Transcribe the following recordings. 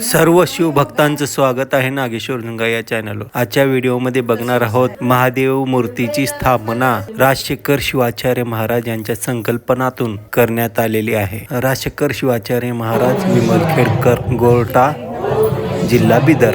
सर्व शिवभक्तांचं स्वागत आहे नागेश्वर लिंगा या चॅनलवर आजच्या व्हिडिओमध्ये बघणार आहोत महादेव मूर्तीची स्थापना राजशेखर शिवाचार्य महाराज यांच्या संकल्पनातून करण्यात आलेली आहे. राजशेखर शिवाचार्य महाराज विमल खेडकर गोरटा जिल्हा बिदर.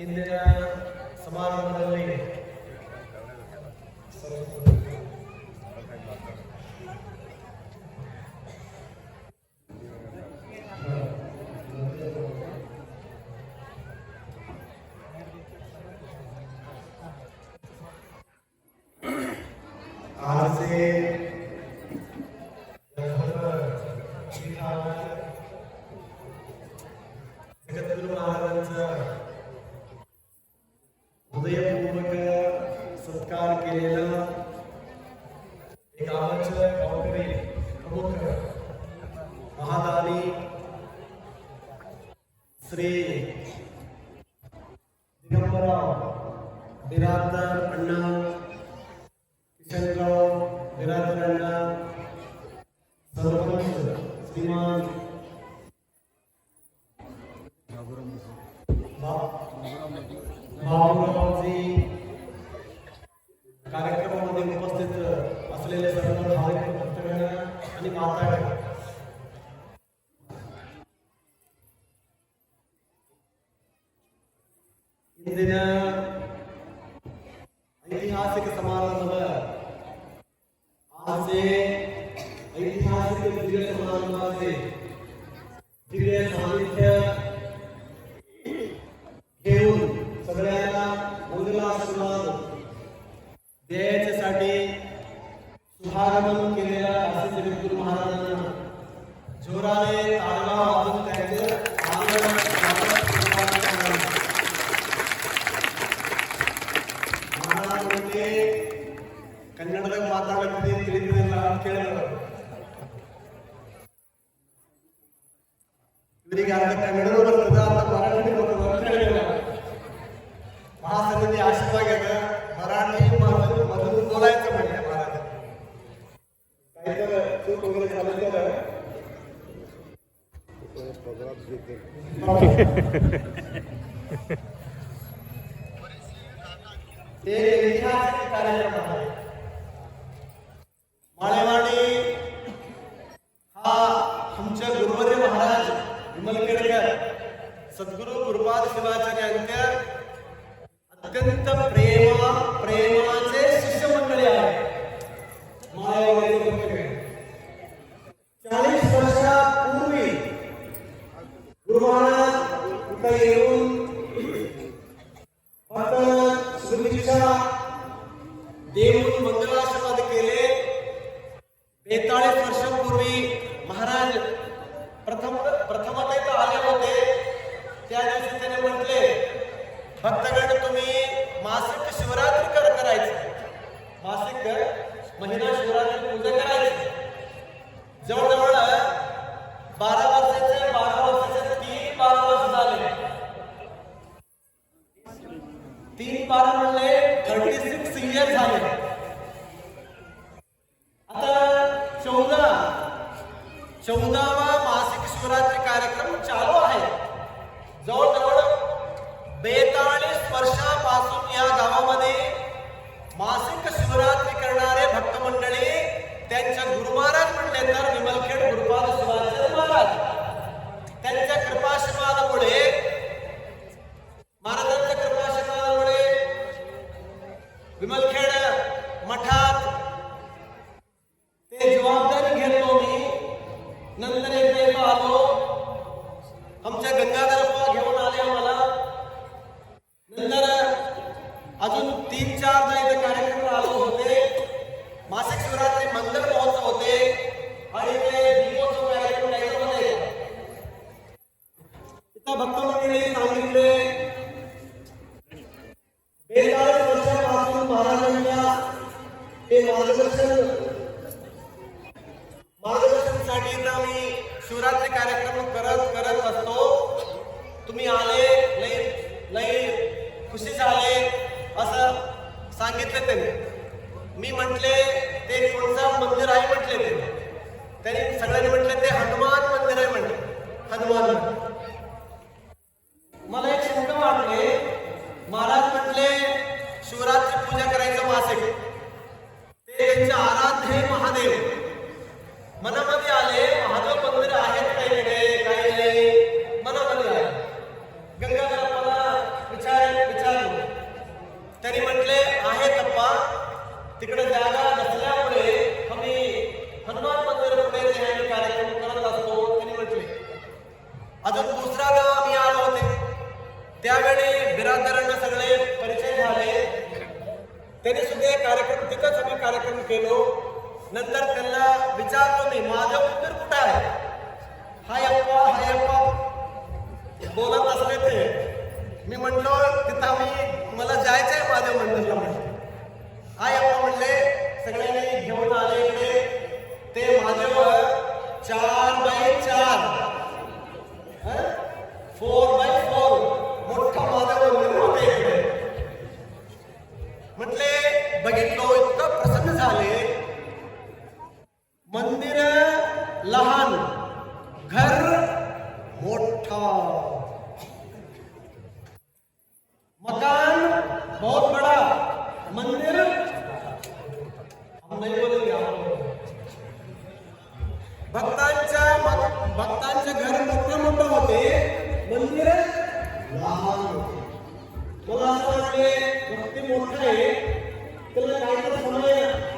ಇಂದಿನ ಸಮಾರಂಭದಲ್ಲಿ श्रीमान बाबुराम জোরালে তারলাহ आमचे गुरुवर्य महाराज विमलखेडकर, सद्गुरू गुरुपाद शिवाचार्य यांच्या अत्यंत प्रेमा प्रेमाचे शिष्य मंडळी आहे? चाळीस गुरु महाराज प्रथम प्रथमत इथं आले होते. त्या दिवशी त्याने म्हटले भक्तगण तुम्ही मासिक शिवरात्री कर करायचं. मासिक महिना शिवरात्री पूजा करायची. जवळजवळ आमच्या गंगाधरप्पा घेऊन आले आम्हाला नंतर अजून तीन चार म्हटले हनुमान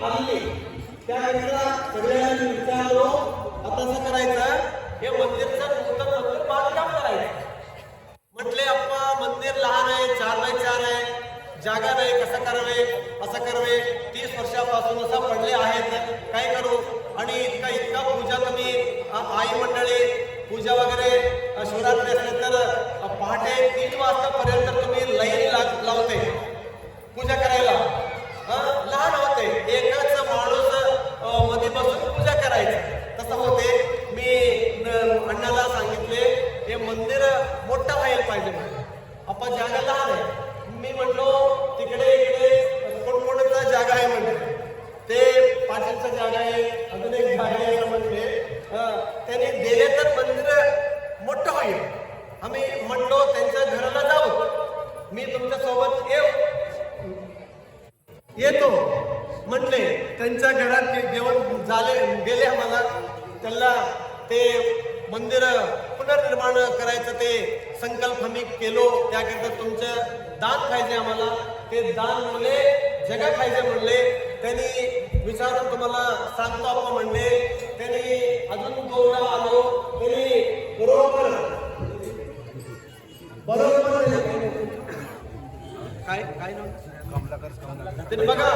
समय त्याकरिता सगळ्यांनी विचारलो आता असं करायचं हे मंदिरचं मंदिर बांधकाम करायचं म्हटले अप्पा मंदिर लहान आहे चार बाय चार आहे. जागा नाही कसं करावे? असं करावे. तीस वर्षापासून असं पडले आहेत. काय करू? आणि इतका इतका पूजा तुम्ही आई मंडळी पूजा वगैरे शिवरात्री असले तर पहाटे तीन वाजतापर्यंत तुम्ही लाईन लावते. पूजा करा हं? लहान होते एकच माणूस अ, मध्ये बसून पूजा करायचं तसं होते मी न- अण्णाला सांगितले हे मंदिर मोठं व्हायला पाहिजे म्हणून आपण जागा लहान आहे मी म्हणलो तिकडे इकडे कोणकोणचा जागा आहे म्हणले ते पाटीलचा जागा आहे अजून एक जागा आहे म्हणजे म्हणले त्यांनी दिले तर मंदिर मोठं होईल. आम्ही म्हणलो त्यांच्या घराला जाऊ. मी तुमच्यासोबत येऊ. येतो. म्हटले त्यांच्या घरात जेवण झाले गेले आम्हाला. त्यांना ते मंदिर पुनर्निर्माण करायचं ते संकल्प आम्ही केलो. त्याकरिता तुमचं दान पाहिजे आम्हाला. ते दान म्हणले जगा पाहिजे म्हणले. त्यांनी विचारून तुम्हाला सांगतो आपण म्हणले. त्यांनी अजून दोनदा आलो. त्यांनी बरोबर बरोबर काय काय नाव? बघा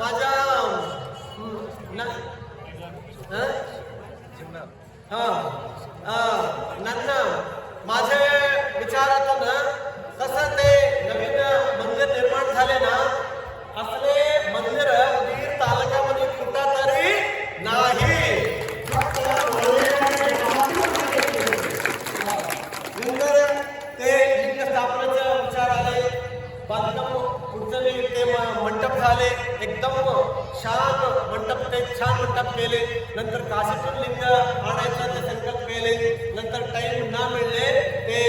माझ्या नन्न। माझे विचारातून कसं ते नवीन मंदिर निर्माण झाले ना असले मंदिर छान मंडप ते छान मंडप केले. नंतर काशीतून लिंग आणायचा ते संकल्प केले. नंतर टाइम ना मिळले ते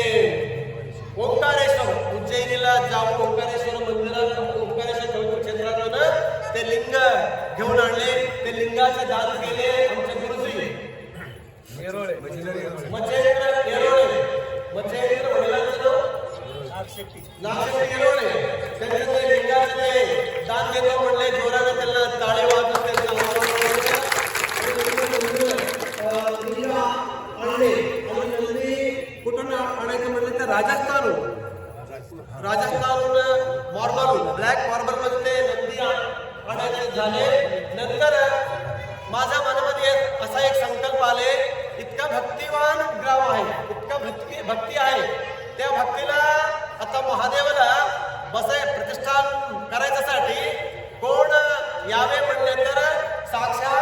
ओंकारेश्वर उज्जैनीला जाऊन ओंकारेश्वर मंदिरात ओंकारेश्वर चौथी क्षेत्रानं ते लिंग घेऊन आणले. ते लिंगाचे दान केले आमचे गुरुजी. मचेंद्र येरोळे मचेंद्र दान देतो म्हणले जोरानं त्यांना ताळे वाजत कुठून आणायचं म्हटलं तर राजस्थान राजस्थानहून मॉर्बल ब्लॅक मॉर्बलमध्ये नंदी झाले नंतर माझ्या मनामध्ये असा एक संकल्प आले इतका भक्तिवान ग्राम आहे इतका भक्ती भक्ती आहे त्या भक्तीला आता महादेवाला बसाय प्रतिष्ठान करायच्यासाठी कोण यावे म्हणले तर साक्षात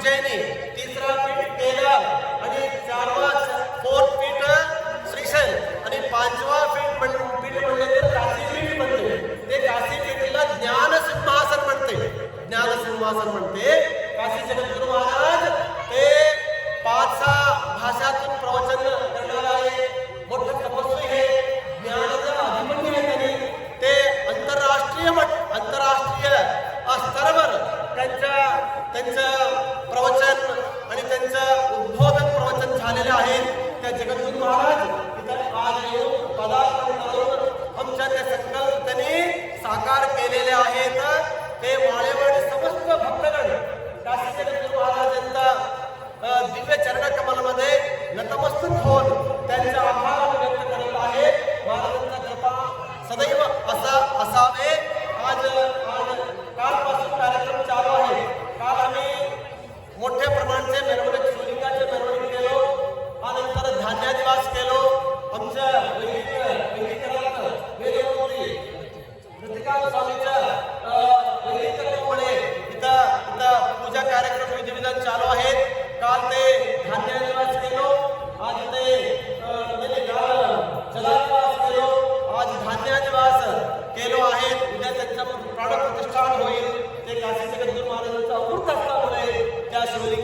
उज्जैनी तिसरा पीठ केरळ आणि चारवा फोर्थ पीठ श्रीशैल आणि पाचवा पीठ म्हणून पीठ म्हणले तर काशीपीठ म्हणते. ते काशीपीठला ज्ञान सिंहासन म्हणते. ज्ञान सिंहासन म्हणते काशी जगद्गुरु महाराज. ते पाच सहा भाषातून प्रवचन करणार आहे. मोठं तपस्वी हे. ज्ञानाचं अभिमन्य आहे त्यांनी. ते आंतरराष्ट्रीय आंतरराष्ट्रीय स्तरावर त्यांच्या त्यांच्या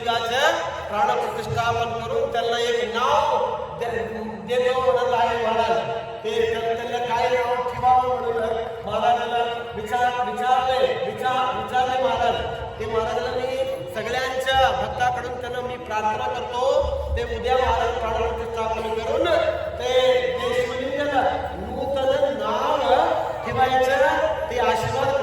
शिवलिंगाचं प्राण प्रतिष्ठापन करून त्यांना एक नाव देतो म्हणत आहे महाराज. ते त्यांना काय नाव ठेवावं म्हणून महाराजाला विचार विचारले. विचार विचारले महाराज. ते महाराजाला मी सगळ्यांच्या भक्ताकडून त्यांना मी प्रार्थना करतो. ते उद्या महाराज प्राण प्रतिष्ठापन करून ते शिवलिंगाला नूतन नाव ठेवायचं. ते आशीर्वाद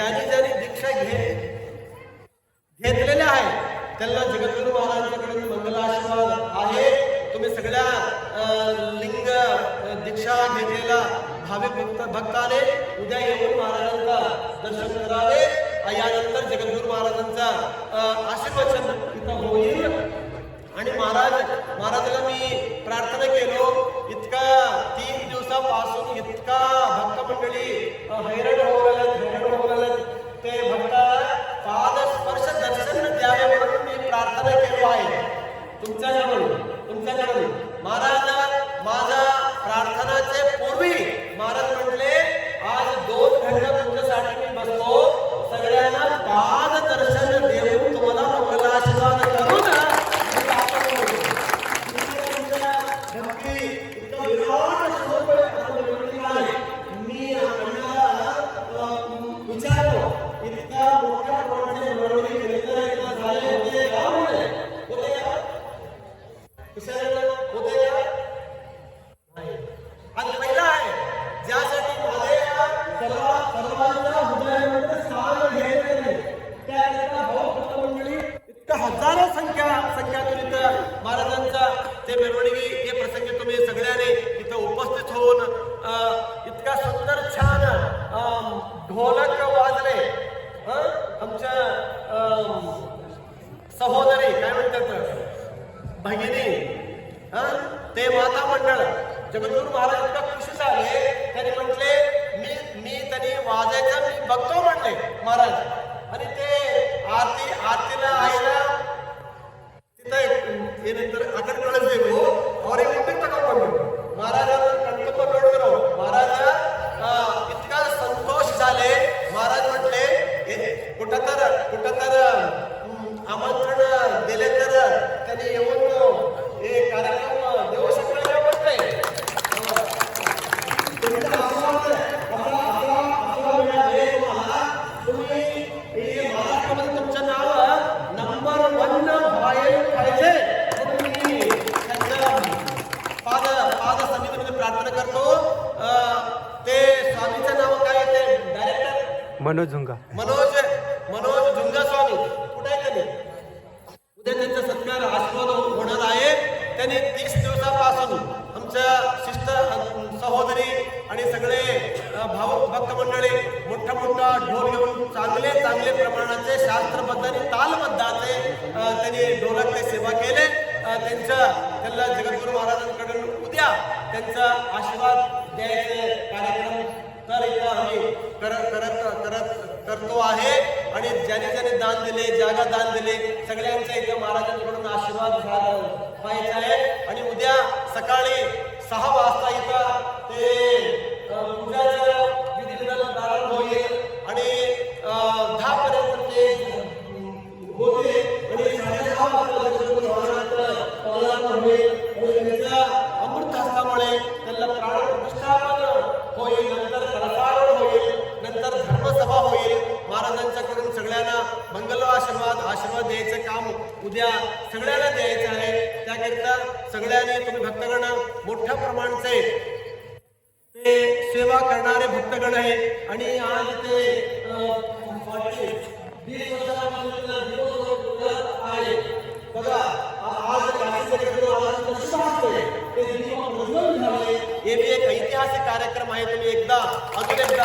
ज्यांनी ज्यांनी दीक्षा घे घेतलेल्या आहे त्यांना जगद्गुरू महाराजांकडून मंगलाशीर्वाद आहे. तुम्ही सगळ्या लिंग दीक्षा घेतलेला भाविक भक्त भक्ताने उद्या येऊन महाराजांचा दर्शन करावे. यानंतर जगद्गुरू महाराजांचा शास्त्रबद्धाने तालबद्धाचे त्यांनी ढोलकने सेवा केले. त्यांच्या त्यांना जगद्गुरू महाराजांकडून उद्या त्यांचा आशीर्वाद द्यायचे कार्यक्रम तर आम्ही करत करत करत करतो आहे. आणि ज्याने ज्याने दान दिले जागा दान दिले सगळ्यांच्या इथे महाराजांकडून आशीर्वाद पाहिजे आहे. आणि उद्या सकाळी सहा वाजता इथं ते उद्या सभा होईल. महाराजांच्याकडून सगळ्यांना मंगल आशीर्वाद आशीर्वाद द्यायचं काम उद्या सगळ्यांना द्यायचं आहे. त्याकरिता सगळ्यांनी तुम्ही भक्तगण मोठ्या प्रमाणचे ते सेवा करणारे भक्तगण आहे. आणि आज ते बघा हे एक ऐतिहासिक कार्यक्रम आहे. तुम्ही एकदा अजून एकदा